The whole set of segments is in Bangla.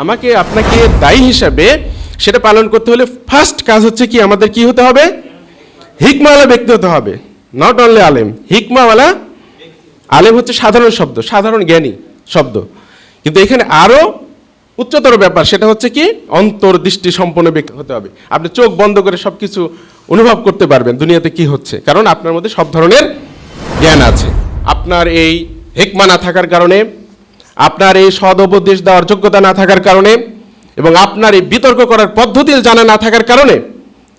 আমাকে আপনাকে দায়ী হিসাবে সেটা পালন করতে হলে ফার্স্ট কাজ হচ্ছে কি, আমাদের কি হতে হবে? হিকমাওয়ালা ব্যক্তি হতে হবে। নট অনলি আলেম, হিকমাওয়ালা আলেম হচ্ছে সাধারণ শব্দ, সাধারণ জ্ঞানী শব্দ। কিন্তু এখানে আরও উচ্চতর ব্যাপার, সেটা হচ্ছে কি, অন্তর্দৃষ্টি সম্পন্ন ব্যক্তি হতে হবে। আপনি চোখ বন্ধ করে সব কিছু অনুভব করতে পারবেন দুনিয়াতে কি হচ্ছে। কারণ আপনার মধ্যে সব ধরনের জ্ঞান আছে। আপনার এই হেকমা না থাকার কারণে আপনার এই সদ উপদেশ দেওয়ার যোগ্যতা না থাকার কারণে এবং আপনার এই বিতর্ক করার পদ্ধতি জানা না থাকার কারণে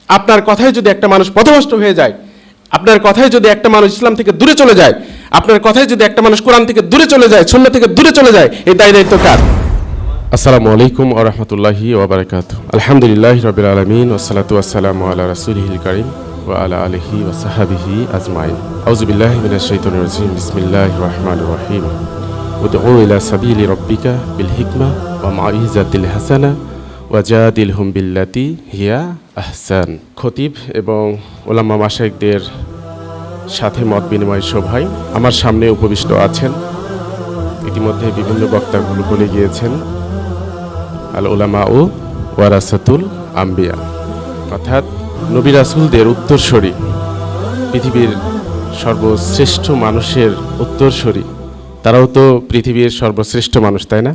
আপনার কথায় যদি একটা মানুষ পথভ্রষ্ট হয়ে যায়, আপনার কথায় যদি একটা মানুষ ইসলাম থেকে দূরে চলে যায়, আপনার কথায় যদি একটা মানুষ কোরআন থেকে দূরে চলে যায় শূন্য থেকে দূরে চলে যায়, এই দায় দায়িত্ব কার? আসসালামু আলাইকুম আ রহমতুল্লাহি ওবরাকাত আলহামদুলিল্লাহ রবিল আলমিন ওসালাতু আসসালামু আলা রাসুলহিল করিম ও আলা আলহি ওসাহাবিহি আজমাইন। আউজুবিল্লাহ মিনাশ শাইতানির রাজিম। বিসমিল্লাহির রহিম। উদউ ইলা সাবিলি রব্বিকা বিল হিকমা ওয়া মাউইজাতিল হাসানা ওয়াজাদিলহুম বিল্লাতি হিয়া আহসান খতিব এবং ওলামা মাশাইকদের সাথে মত বিনিময় সভায় আমার সামনে উপবিষ্ট আছেন। ইতিমধ্যে বিভিন্ন বক্তাগুলো বলে গিয়েছেন আল ওলামা ও ওয়ারাসাতুল আম্বিয়া। অর্থাৎ নবী রাসুলদের উত্তরসূরি, পৃথিবীর সর্বশ্রেষ্ঠ মানুষের উত্তরসূরি। তারাও তো পৃথিবীর সর্বশ্রেষ্ঠ মানুষ, তাই না?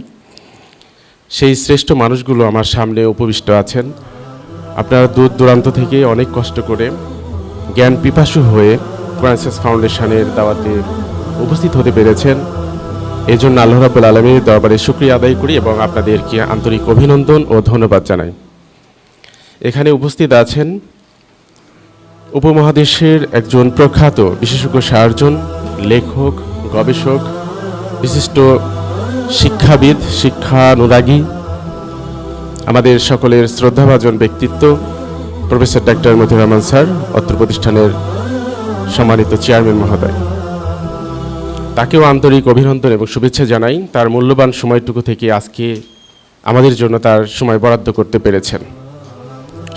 সেই শ্রেষ্ঠ মানুষগুলো আমার সামনে উপবিষ্ট আছেন। আপনারা দূর দূরান্ত থেকে অনেক কষ্ট করে জ্ঞান পিপাসু হয়ে ফ্রান্সিস ফাউন্ডেশনের দাওয়াতে উপস্থিত হতে পেরেছেন। এই জন্য আল্লাহ রাবুল আলমীর দরবারে শুক্রিয়া আদায় করি এবং আপনাদেরকে আন্তরিক অভিনন্দন ও ধন্যবাদ জানাই। এখানে উপস্থিত আছেন উপমহাদেশের একজন প্রখ্যাত বিশেষজ্ঞ সার্জন, লেখক, গবেষক বিশিষ্ট শিক্ষাবিদ, শিক্ষানুরাগী, আমাদের সকলের শ্রদ্ধাভাজন ব্যক্তিত্ব, professor doctor Motiur Rahman sir, অত্র প্রতিষ্ঠানের সম্মানিত চেয়ারম্যান মহোদয়। তাকেও আন্তরিক অভিনন্দন এবং শুভেচ্ছা জানাই। তার মূল্যবান সময়টুকু থেকে আজকে আমাদের জন্য তার সময় বরাদ্দ করতে পেরেছেন।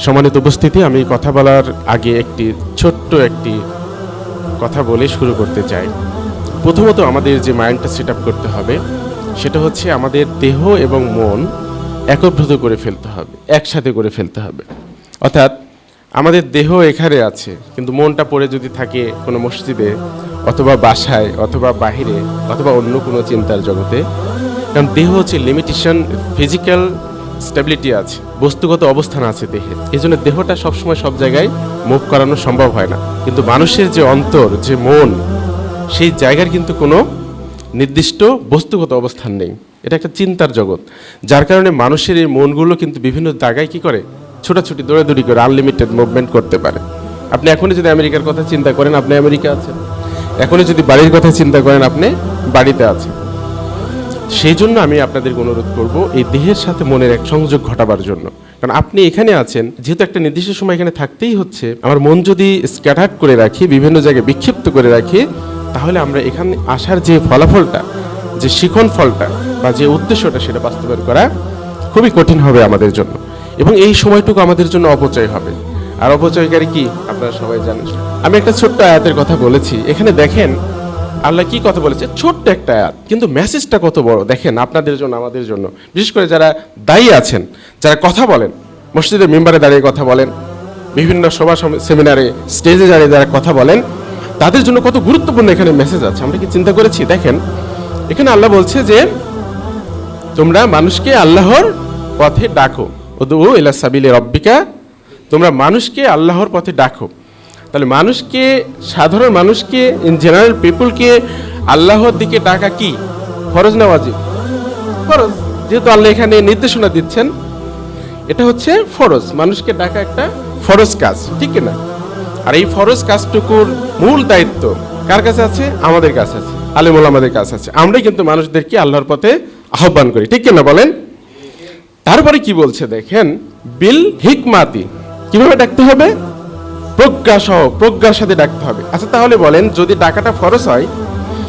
সম্মানিত উপস্থিতি, আমি কথা বলার আগে একটি ছোট্ট একটি কথা বলে শুরু করতে চাই। প্রথমত আমাদের যে মাইন্ডটা সেট করতে হবে, সেটা হচ্ছে আমাদের দেহ এবং মন একত্রিত করে ফেলতে হবে, একসাথে করে ফেলতে হবে। অর্থাৎ আমাদের দেহ এখানে আছে, কিন্তু মনটা পড়ে যদি থাকে কোনো মসজিদে অথবা বাসায় অথবা বাহিরে অথবা অন্য কোনো চিন্তার জগতে, কারণ দেহ হচ্ছে লিমিটেশন ফিজিক্যাল স্টেবিলিটি আছে, বস্তুগত অবস্থান আছে দেহে এই জন্য দেহটা সবসময় সব জায়গায় মুভ করানো সম্ভব হয় না। কিন্তু মানুষের যে অন্তর, যে মন সেই জায়গার কিন্তু কোনো নির্দিষ্ট বস্তুগত অবস্থান নেই। এটা একটা চিন্তার জগৎ। যার কারণে মানুষের এই মনগুলো কিন্তু বিভিন্ন জায়গায় কি করে? ছোটাছুটি, দৌড়াদৌড়ি করে আনলিমিটেড মুভমেন্ট করতে পারে। আপনি এখনই যদি আমেরিকার কথা চিন্তা করেন, আপনি আমেরিকা আছেন। এখনই যদি বাড়ির কথা চিন্তা করেন, আপনি বাড়িতে আছেন। সেই জন্য আমি আপনাদেরকে অনুরোধ করব, এই দেহের সাথে মনের এক সংযোগ ঘটাবার জন্য। কারণ আপনি এখানে আছেন, যেহেতু একটা নির্দিষ্ট সময় এখানে থাকতেই হচ্ছে। আমার মন যদি স্ক্যাটার্ড করে রাখি, বিভিন্ন জায়গায় বিক্ষিপ্ত করে রাখি তাহলে আমরা এখানে আসার যে ফলাফলটা, যে শিখন ফলটা বা যে উদ্দেশ্যটা সেটা বাস্তবায়ন করা খুবই কঠিন হবে আমাদের জন্য। এবং এই সময়টুকু আমাদের জন্য অপচয় হবে। আর অপচয়কারী কি? আপনারা সবাই জানেন। আমি একটা ছোট্ট আয়াতের কথা বলেছি। এখানে দেখেন, আল্লাহ কি কথা বলেছে? ছোট্ট একটা আয়াত। কিন্তু মেসেজটা কত বড়? দেখেন, আপনাদের জন্য, আমাদের জন্য। বিশেষ করে যারা দায়ী আছেন, যারা কথা বলেন, মসজিদের মেম্বারে দাঁড়িয়ে কথা বলেন, বিভিন্ন সভা সেমিনারে স্টেজে দাঁড়িয়ে যারা কথা বলেন তাদের জন্য কত গুরুত্বপূর্ণ এখানে মেসেজ আছে। আমরা কি চিন্তা করেছি? দেখেন, এখানে আল্লাহ বলছে যে, তোমরা মানুষকে আল্লাহর পথে ডাকো। ইলা সাবিলে রব্বিকা, তোমরা মানুষকে আল্লাহর পথে ডাকো। তাহলে মানুষকে, সাধারণ মানুষকে ইন জেনারেল পিপুলকে আল্লাহর দিকে ডাকা কি? ফরজ না ফরজ। যেহেতু আল্লাহ এখানে নির্দেশনা দিচ্ছেন, এটা হচ্ছে ফরজ। মানুষকে ডাকা একটা ফরজ কাজ, ঠিক না? আর এই ফরজ কাজটুকুর মূল দায়িত্ব কার কাছে আছে? আমাদের কাছে আছে। আলিমুল আমাদের কাছে আছে। আমরাই কিন্তু মানুষদেরকে আল্লাহর পথে আহ্বান করি। ঠিক না বলেন? তারপরে কি বলছে দেখেন? বিল হিকমাতি। কীভাবে ডাকতে হবে? প্রজ্ঞা সহ, প্রজ্ঞার সাথে ডাকতে হবে। আচ্ছা তাহলে বলেন, যদি ডাকাটা ফরজ হয়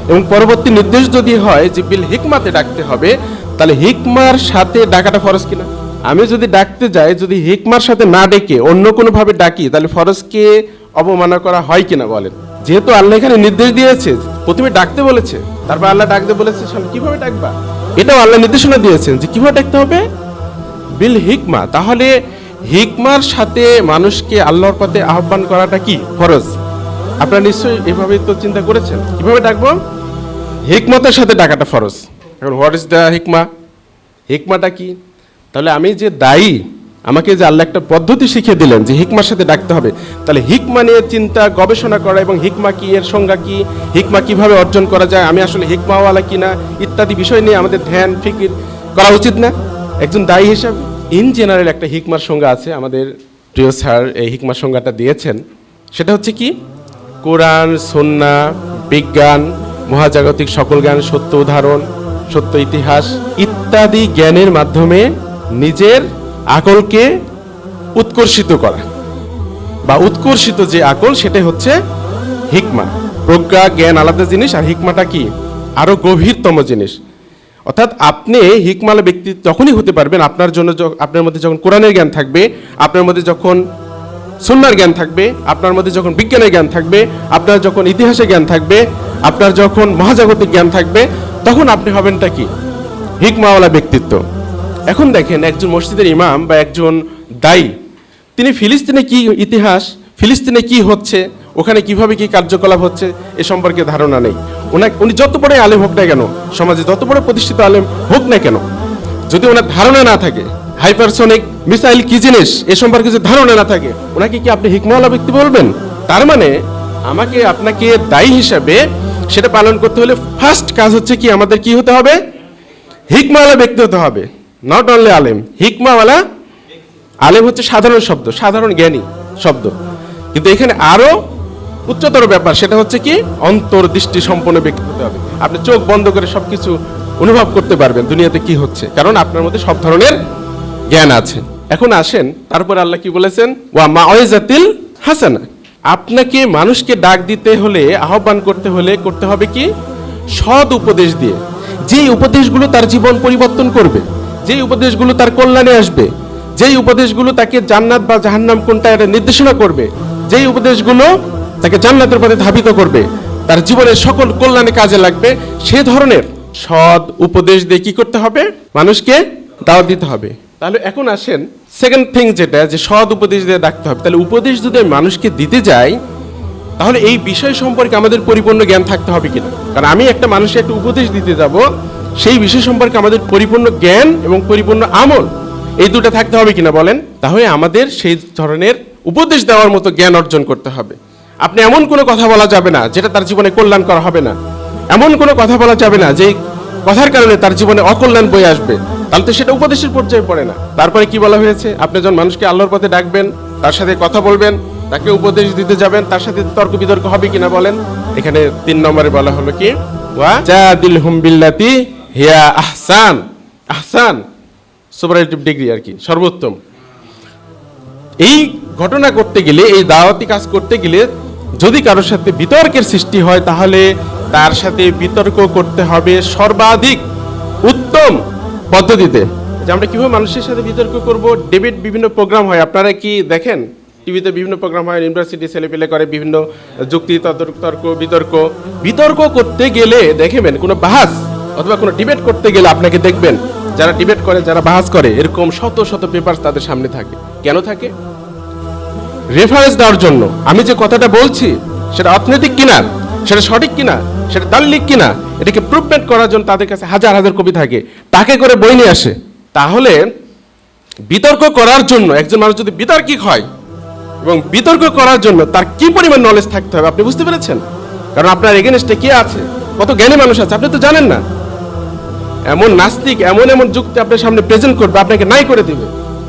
এবং পরবর্তী নির্দেশ যদি হয় যে বিল হিকমাতে ডাকতে হবে, তাহলে হিকমার সাথে ডাকাটা ফরজ কিনা? আমি যদি ডাকতে যাই, যদি হিকমার সাথে না ডেকে অন্য কোনোভাবে ডাকি, তাহলে ফরজকে অবমাননা করা হয় কিনা বলেন? যেহেতু আল্লাহ এখানে নির্দেশ দিয়েছে, প্রথমে ডাকতে বলেছে, তারপর আল্লাহ ডাকতে বলেছে কীভাবে ডাকবা? এটাও আল্লাহ নির্দেশনা দিয়েছেন যে কীভাবে ডাকতে হবে? বিল হিকমা, তাহলে হিকমার সাথে মানুষকে আল্লাহর পথে আহ্বান করাটা কি? ফরজ। আপনারা নিশ্চয়ই এভাবে তো চিন্তা করেছেন। কীভাবে ডাকবো? হিকমতের সাথে ডাকাটা ফরজ। এখন হোয়াট ইজ দ্য হিকমা হিকমাটা কি? তাহলে আমি যে দায়ী আমাকে যে আল্লাহ একটা পদ্ধতি শিখিয়ে দিলেন যে হিকমার সাথে ডাকতে হবে, তাহলে হিকমা নিয়ে চিন্তা, গবেষণা করা এবং হিকমা কি, এর সংজ্ঞা কি, হিকমা কীভাবে অর্জন করা যায়, আমি আসলে হিকমাওয়ালা কিনা, ইত্যাদি বিষয় নিয়ে আমাদের ধ্যান, ফিকির করা উচিত না। একজন দায়ী হিসাবে ইন জেনারেল একটা হিকমার সংজ্ঞা আছে, আমাদের প্রিয় স্যার এই হিকমার সংজ্ঞাটা দিয়েছেন। সেটা হচ্ছে কি? কোরআন, সন্না, বিজ্ঞান, মহাজাগতিক সকল জ্ঞান, সত্য উদাহরণ, সত্য ইতিহাস ইত্যাদি জ্ঞানের মাধ্যমে নিজের আকলকে উৎকর্ষিত করা। বা উৎকর্ষিত যে আকল, সেটাই হচ্ছে হিকমা। প্রজ্ঞা, জ্ঞান আলাদা জিনিস, আর হিকমাটা কি? আরও গভীরতম জিনিস। অর্থাৎ আপনি হিকমালা ব্যক্তি তখনই হতে পারবেন, আপনার জন্য আপনার মধ্যে যখন কোরআনের জ্ঞান থাকবে, আপনার মধ্যে যখন সুন্নার জ্ঞান থাকবে, আপনার মধ্যে যখন বিজ্ঞানের জ্ঞান থাকবে, আপনার যখন ইতিহাসের জ্ঞান থাকবে, আপনার যখন মহাজাগতিক জ্ঞান থাকবে, তখন আপনি হবেনটা কি? হিকমাওয়ালা ব্যক্তিত্ব। এখন দেখেন একজন মসজিদের ইমাম বা একজন দায়ী, তিনি ফিলিস্তিনে কি ইতিহাস, ফিলিস্তিনে কি হচ্ছে, ওখানে কীভাবে কি কার্যকলাপ হচ্ছে, এ সম্পর্কে ধারণা নেই। উনি যত বড় আলেম হোক না কেন, সমাজে যত বড় প্রতিষ্ঠিত আলেম হোক না কেন, যদি ওনার ধারণা না থাকে, হাইপারসনিক মিসাইল কি জিনিস, এ সম্পর্কে যদি ধারণা না থাকে, ওনাকে কি আপনি হিকমাওয়ালা ব্যক্তি বলবেন? তার মানে আমাকে আপনাকে দায়ী হিসাবে সেটা পালন করতে হলে ফার্স্ট কাজ হচ্ছে কি আমাদের কি হতে হবে? হিকমাওয়ালা ব্যক্তি হতে হবে। নট অনলি আলেম হিকমাওয়ালা আলেম হচ্ছে সাধারণ শব্দ, সাধারণ জ্ঞানী শব্দ। কিন্তু এখানে আরও উচ্চতর ব্যাপার, সেটা হচ্ছে কি? অন্তর্দৃষ্টি সম্পন্ন ব্যক্তি হতে হবে। আপনি চোখ বন্ধ করে সবকিছু অনুভব করতে পারবেন দুনিয়াতে কি হচ্ছে। কারণ আপনার মধ্যে সব ধরনের জ্ঞান আছে। এখন আসেন, তারপর আল্লাহ কি বলেছেন? ওয়া মা মাওয়াইজাতিল হাসানা। আপনাকে মানুষকে ডাক দিতে হলে, আহ্বান করতে হলে করতে হবে কি? সৎ উপদেশ দিয়ে। যেই উপদেশগুলো তার জীবন পরিবর্তন করবে। যেই উপদেশগুলো তার কল্যাণে আসবে, যেই উপদেশগুলো তাকে জান্নাত বা জাহান্নাম কোনটা এটা নির্দেশনা করবে, যেই উপদেশগুলো তাকে জান্নাতের পথে ধাবিত করবে, তার জীবনের সকল কল্যাণে কাজে লাগবে, সে ধরনের সৎ উপদেশ দিয়ে কি করতে হবে? মানুষকে দাওয়াত দিতে হবে। তাহলে এখন আসেন সেকেন্ড থিং যেটা, যে সৎ উপদেশ দিয়ে ডাকতে হবে। তাহলে উপদেশ যদি আমি মানুষকে দিতে যাই, তাহলে এই বিষয় সম্পর্কে আমাদের পরিপূর্ণ জ্ঞান থাকতে হবে কিনা? কারণ আমি একটা মানুষকে একটা উপদেশ দিতে যাব সেই বিষয় সম্পর্কে আমাদের পরিপূর্ণ জ্ঞান এবং পরিপূর্ণ আমল এই দুটো থাকতে হবে কিনা বলেন? তাহলে আমাদের সেই ধরনের উপদেশ দেওয়ার মতো জ্ঞান অর্জন করতে হবে। আপনি এমন কোনো কথা বলা যাবে না যেটা তার জীবনে কল্যাণ করা হবে না। এমন কোনো কথা বলা যাবে না যে কথার কারণে তার জীবনে অকল্যাণ বয়ে আসবে। তাহলে তো সেটা উপদেশের পর্যায়ে পড়ে না। তারপরে কি বলা হয়েছে? আপনি যখন মানুষকে আল্লাহর পথে ডাকবেন, তার সাথে কথা বলবেন, তাকে উপদেশ দিতে যাবেন, তার সাথে তর্ক বিতর্ক হবে কিনা বলেন? এখানে তিন নম্বরে বলা হলো কি? ওয়া জাদিল হুম বিল্লাতি হিয়া আহসান আহসান সুপারলেটিভ ডিগ্রি আর কি, সর্বোত্তম। এই ঘটনা করতে গেলে, এই দাওয়াতি কাজ করতে গেলে যদি কারোর সাথে বিতর্কের সৃষ্টি হয়, তাহলে তার সাথে বিতর্ক করতে হবে সর্বাধিক উত্তম পদ্ধতিতে। যে আমরা কীভাবে মানুষের সাথে বিতর্ক করব ডেবিট বিভিন্ন প্রোগ্রাম হয়। আপনারা কি দেখেন? টিভিতে বিভিন্ন প্রোগ্রাম হয়, ইউনিভার্সিটি ছেলেপেলে করে, বিভিন্ন যুক্তি তর্ক, বিতর্ক। বিতর্ক করতে গেলে দেখবেন কোনো বাহাস অথবা কোনো ডিবেট করতে গেলে আপনাকে দেখবেন, যারা ডিবেট করে, যারা বাহাস করে, এরকম শত শত পেপার তাদের সামনে থাকে। কেন থাকে? রেফারেন্স দেওয়ার জন্য। আমি যে কথাটা বলছি, সেটা অর্থনৈতিক কিনা, সেটা সঠিক কিনা, সেটা তাল্লিক কিনা, এটাকে প্রুভমেন্ট করার জন্য তাদের কাছে হাজার হাজার কপি থাকে। তাকে করে বই নিয়ে আসে। তাহলে বিতর্ক করার জন্য, একজন মানুষ যদি বিতর্কিক হয়, এবং বিতর্ক করার জন্য তার কি পরিমাণ নলেজ থাকতে হবে, আপনি বুঝতে পেরেছেন? কারণ আপনার এগেনস্টে কে আছে? কত জ্ঞানী মানুষ আছে, আপনি তো জানেন না। এমন নাস্তিক, এমন এমন যুক্তি আপনার সামনে প্রেজেন্ট করবে, আপনাকে নাই করে দেবে।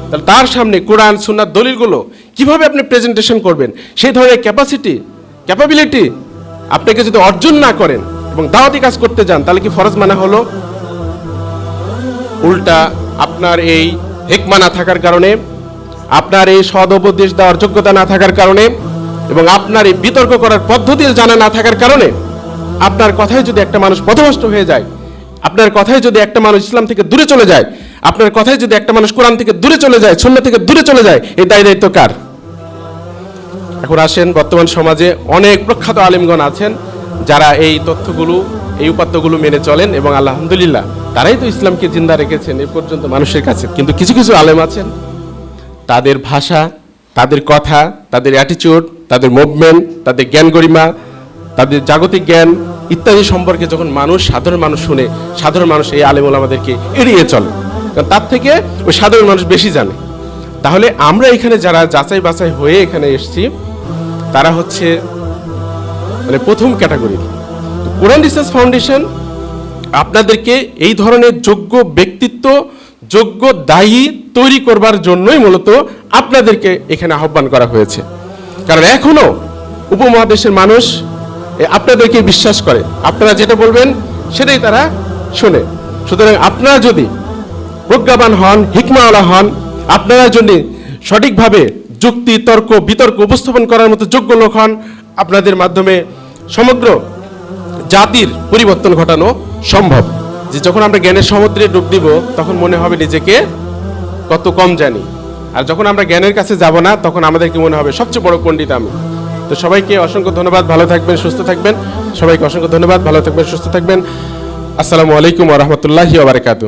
তাহলে তার সামনে কোরআন সুন্নার দলিলগুলো কীভাবে আপনি প্রেজেন্টেশন করবেন? সেই ধরনের ক্যাপাসিটি ক্যাপাবিলিটি আপনাকে যদি অর্জন না করেন এবং দাওয়াতি কাজ করতে যান, তাহলে কি ফরজ মানা হলো? উল্টা আপনার এই হেকমা না থাকার কারণে, আপনার এই সদ উপদেশ দেওয়ার যোগ্যতা না থাকার কারণে এবং আপনার এই বিতর্ক করার পদ্ধতি জানা না থাকার কারণে আপনার কথায় যদি একটা মানুষ পথভ্রষ্ট হয়ে যায় আপনার কথায় যদি একটা মানুষ ইসলাম থেকে দূরে চলে যায়, আপনার কথায় যদি একটা মানুষ কোরআন থেকে দূরে চলে যায় শূন্য থেকে দূরে চলে যায় এই দায় দায়িত্ব কার? এখন আসেন, বর্তমান সমাজে অনেক প্রখ্যাত আলিমগণ আছেন, যারা এই তথ্যগুলো, এই উপাত্তগুলো মেনে চলেন এবং আলহামদুলিল্লাহ, তারাই তো ইসলামকে জিন্দা রেখেছেন, এ পর্যন্ত মানুষের কাছে। কিন্তু কিছু কিছু আলেম আছেন, তাদের ভাষা, তাদের কথা, তাদের অ্যাটিচিউড তাদের মুভমেন্ট তাদের জ্ঞান গরিমা তাদের জাগতিক জ্ঞান ইত্যাদি সম্পর্কে যখন মানুষ, সাধারণ মানুষ শুনে, সাধারণ মানুষ এই আলেমুল আমাদেরকে এড়িয়ে চলে। কারণ তার থেকে ওই সাধারণ মানুষ বেশি জানে। তাহলে আমরা এখানে যারা যাচাই বাছাই হয়ে এখানে এসেছি, তারা হচ্ছে মানে প্রথম ক্যাটাগরি। কোরআন রিসার্চ ফাউন্ডেশন আপনাদেরকে এই ধরনের যোগ্য ব্যক্তিত্ব, যোগ্য দায়ী তৈরি করবার জন্যই মূলত আপনাদেরকে এখানে আহ্বান করা হয়েছে। কারণ এখনও উপমহাদেশের মানুষ আপনাদেরকে বিশ্বাস করে। আপনারা যেটা বলবেন, সেটাই তারা শোনে। সুতরাং আপনারা যদি প্রজ্ঞাবান হন, হিকমাওয়ালা হন, আপনারা যদি সঠিকভাবে যুক্তি, তর্ক, বিতর্ক উপস্থাপন করার মতো যোগ্য লোক হন, আপনাদের মাধ্যমে সমগ্র জাতির পরিবর্তন ঘটানো সম্ভব। যে যখন আমরা জ্ঞানের সমুদ্রে ডুব দিব, তখন মনে হবে নিজেকে কত কম জানি। আর যখন আমরা জ্ঞানের কাছে যাব না, তখন আমাদেরকে মনে হবে? সবচেয়ে বড় পণ্ডিত আমি। তো সবাইকে অসংখ্য ধন্যবাদ, ভালো থাকবেন, সুস্থ থাকবেন। সবাইকে অসংখ্য ধন্যবাদ, ভালো থাকবেন, সুস্থ থাকবেন। আসসালামু আলাইকুম রহমতুল্লাহি ওবরাকাতু